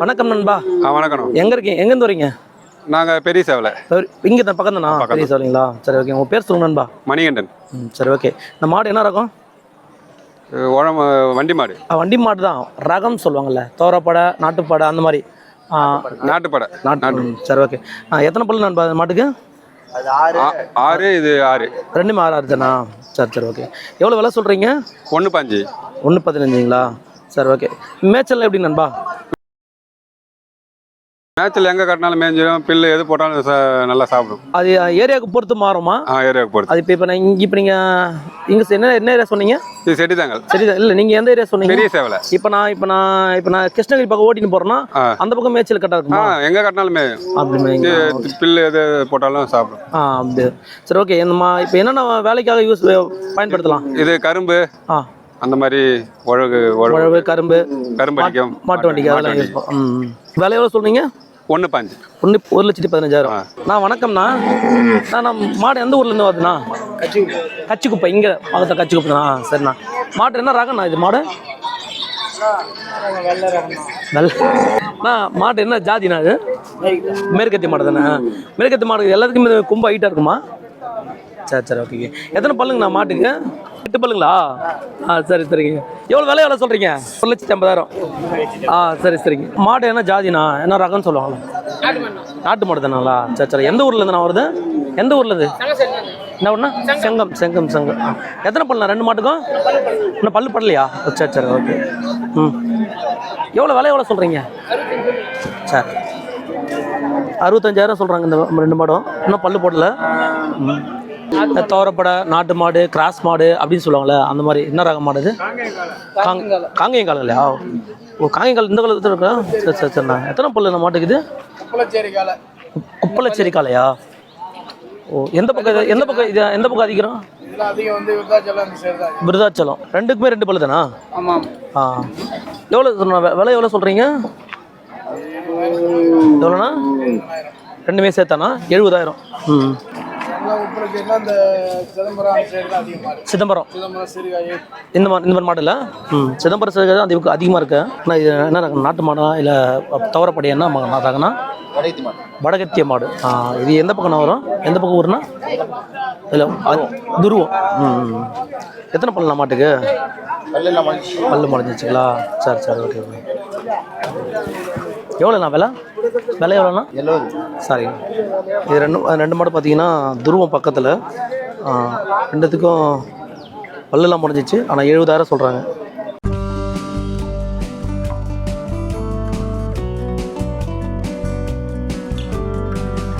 வணக்கம் நண்பா. ஆ வணக்கம். எங்க இருக்கீங்க? எங்கேருந்து வரீங்க? நாங்கள் பெரிய சேவலை இங்கே தான் பக்கம் தானா பெரிய சொல்லுங்களா சரி ஓகே. உங்கள் பேர் சொல்லுங்க நண்பா. மணிகண்டன். சரி ஓகே. இந்த மாடு என்ன ரகம்? உழம வண்டி மாடு. வண்டி மாடு தான் ரகம் சொல்லுவாங்கல்ல. தோரப்படை நாட்டுப்படை அந்த மாதிரி. நாட்டுப்படை. நாட்டு சரி ஓகே. எத்தனை பல்லு நண்பா இந்த மாட்டுக்கு? ஆறு இது ஆறு. ரெண்டுமே ஆறு ஆறு தானா சரி சரி ஓகே. எவ்வளோ விலை சொல்கிறீங்க ஒன்று பாஞ்சு. ஒன்று பதினஞ்சுங்களா? சரி ஓகே. மேய்ச்சல் எப்படி நண்பா? மேட்ச்சில் எங்கே கட்டினாலும் மேய்ஞ்சிடும் பில்லு எது போட்டாலும் நல்லா சாப்பிடும். அது ஏரியாவுக்கு பொறுத்து மாறுமா? ஆ ஏரியாவுக்கு போகிறது அது இப்போ இப்போ நான் இங்கே இப்போ நீங்கள் இங்கே என்ன என்ன ஏரியா சொன்னீங்க? இது செட்டிதாங்கல். சரி இல்லை நீங்கள் எந்த ஏரியா சொன்னீங்க? பெரிய சேவலை. இப்போ நான் இப்போ நான் இப்போ நான் கிருஷ்ணகிரி பக்கம் ஓட்டின்னு போறேன்னா ஆ. அந்த பக்கம் மேய்ச்சல் கட்டா இருக்குமா? எங்கே கட்டினாலும் மேயும். அப்படி பில்லு எது போட்டாலும் சாப்பிடும். ஆ அப்படி. சரி ஓகே. நம்ம இப்போ என்னென்ன வேலைக்காக யூஸ் பயன்படுத்தலாம்? இது கரும்பு. ஆ. அந்த மாதிரி உழவு உழவு. கரும்பு. கரும்பு அடிக்கும். மாட்டு வண்டிக்கு அதெல்லாம் யூஸ் ம் விலை எவ்வளோ சொல்றீங்க? ஒன்று பாஞ்சு. ஒன்று ஒரு லட்சத்தி பதினஞ்சாயிரம். நான் வணக்கம்ண்ணா. நான் நம்ம மாடு எந்த ஊர்லேருந்து வருதுண்ணா? கச்சிக்குப்பை. இங்கே பக்கத்தில் கச்சிக்குப்பை தானா. சரிண்ணா. மாட்டு என்ன ரகண்ணா இது மாடு? வெள்ளை அண்ணா மாட்டு என்ன ஜாதிண்ணா இது? மேற்கத்தி மாடு தானே. மேற்கத்தி மாடு எல்லாத்துக்குமே கொம்பு ஹைட்டாக இருக்குமா? சரி சரி ஓகே. எத்தனை பல்லுங்கண்ணா மாட்டுக்கு? பல்லுங்களா ஆ சரி சரிங்க. எவ்வளோ விலை எவ்வளோ சொல்கிறீங்க ஒரு லட்சத்தி ஐம்பதாயிரம். ஆ சரி சரிங்க. மாடு என்ன ஜாதினா? என்ன ரகம்னு சொல்லுவாங்களா நாட்டு மாடு தானாங்களா சரி சரி. எந்த ஊர்ல இருந்து நான் வருது? எந்த ஊர்ல இருந்து என்ன ஒண்ணா செங்கம் செங்கம் செங்கம். எத்தனை பல்லுண்ணா ரெண்டு மாட்டுக்கும்? இன்னும் பல்லு படலையா? சரி சரி ஓகே. ம். எவ்வளோ விலை எவ்வளோ சொல்கிறீங்க சரி. அறுபத்தஞ்சாயிரம் சொல்கிறாங்க இந்த ரெண்டு மாடும். இன்னும் பல்லு போடல. ம் தோரப்படை நாட்டு மாடு கிராஸ் மாடு அப்படின்னு சொல்லுவாங்கள்ல அந்த மாதிரி. என்ன ரக மாடு இது? காங் காங்கேயம் காலம் இல்லையா ஓ காங்கேயம் காலம் இந்த காலத்தில் இருக்கா? சரி சரி சரிண்ணா எத்தனை பல்லு இந்த மாட்டுக்கு இது? குப்பலச்சேரி காலையா ஓ எந்த பக்கம் எந்த பக்கம் இது? எந்த பக்கம் அதிகம் விருதாச்சலம் ரெண்டுக்குமே ரெண்டு பல்லு தானா? ஆ. எவ்வளோ விலை எவ்வளோ சொல்கிறீங்க எவ்வளோண்ணா ரெண்டுமே சேர்த்தானா? எழுபதாயிரம். ம். சிதம்பரம் இந்த மாதிரி இந்த மாதிரி மாடல? ம். சிதம்பரம் சிறுகதை தான் அதிக அதிகமாக இருக்கு. ஆனால் இது என்ன? நாட்டு மாடா? இல்லை தவறப்படி என்ன மா- ரகம்னா? வடகத்திய மாடு. ஆ இது எந்த பக்கம்னா வரும்? எந்த பக்கம் ஊருனா இல்லை துருவம். ம். எத்தனை பல்லு மாட்டுக்கு? பல்லு முடிஞ்சிச்சுங்களா சரி சரி ஓகே ஓகே. எவ்வளோண்ணா விலை? விலை எவ்வளோண்ணா? சாரி. இது ரெண்டு ரெண்டு மாடு பார்த்தீங்கன்னா துருவம் பக்கத்தில். ரெண்டுத்துக்கும் பல்லுலாம் முடிஞ்சிச்சு. ஆனால் எழுபதாயிரம் சொல்கிறாங்க